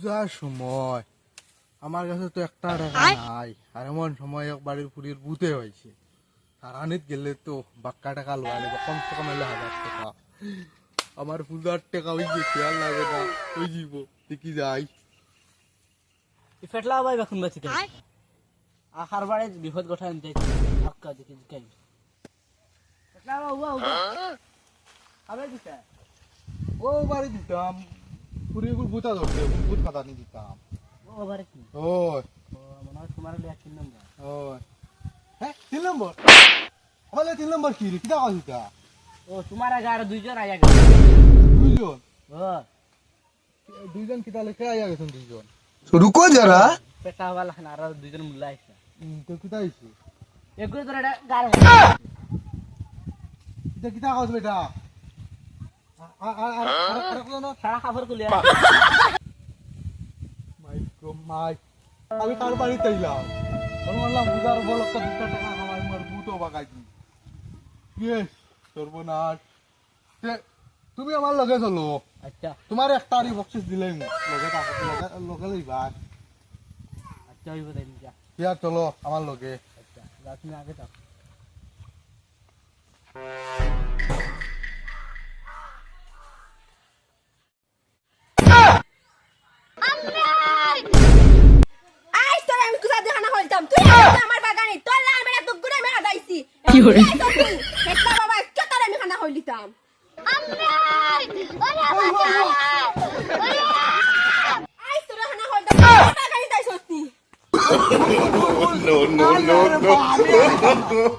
পূজার সময়। আমার কাছে তো একটা টাকা নাই। আর এমন সময় এক বাড়ির পুরীর বুতে হয়েছে তারানিত গেলে তো বাক্কা টাকা লোয়া নেবে কমসে কম এলে হাজার টাকা। আমার পূজার টাকা ওই যে খেয়াল লাগে না ওই জীব দেখি যাই ফেটলা ভাই বেখন বাঁচি আখার বারে বিপদ গঠা আনতে আক্কা দেখি কাই ফেটলা বাবু বাবু আবে দিতা ও বাড়ি দিতাম পুরি গুল ভূতা ধরতে ভূত কথা নি দিতাম ওভারে কি? কি ও তোমার দুইজন আয়া দুইজন? হ্যাঁ দুইজন কিটা লেখা আয়া গেছেন দুইজন? রুকো যারা। পেটা वाला খানারা দুইজন মুল্লা আইছে। তো কিটা আইছে? এগুলো তোরা গাড় কিটা কিটা কথা বেটা? তুমি আমার লগে চলো আচ্ছা তোমার একটা আরি বক্সিস দিলে লগে লগে আচ্ছা চলো আমার লগে আচ্ছা আগে যাও কি হরে একটা বাবা কত আমি খানা হইলিতাম No, no, no, হইতাম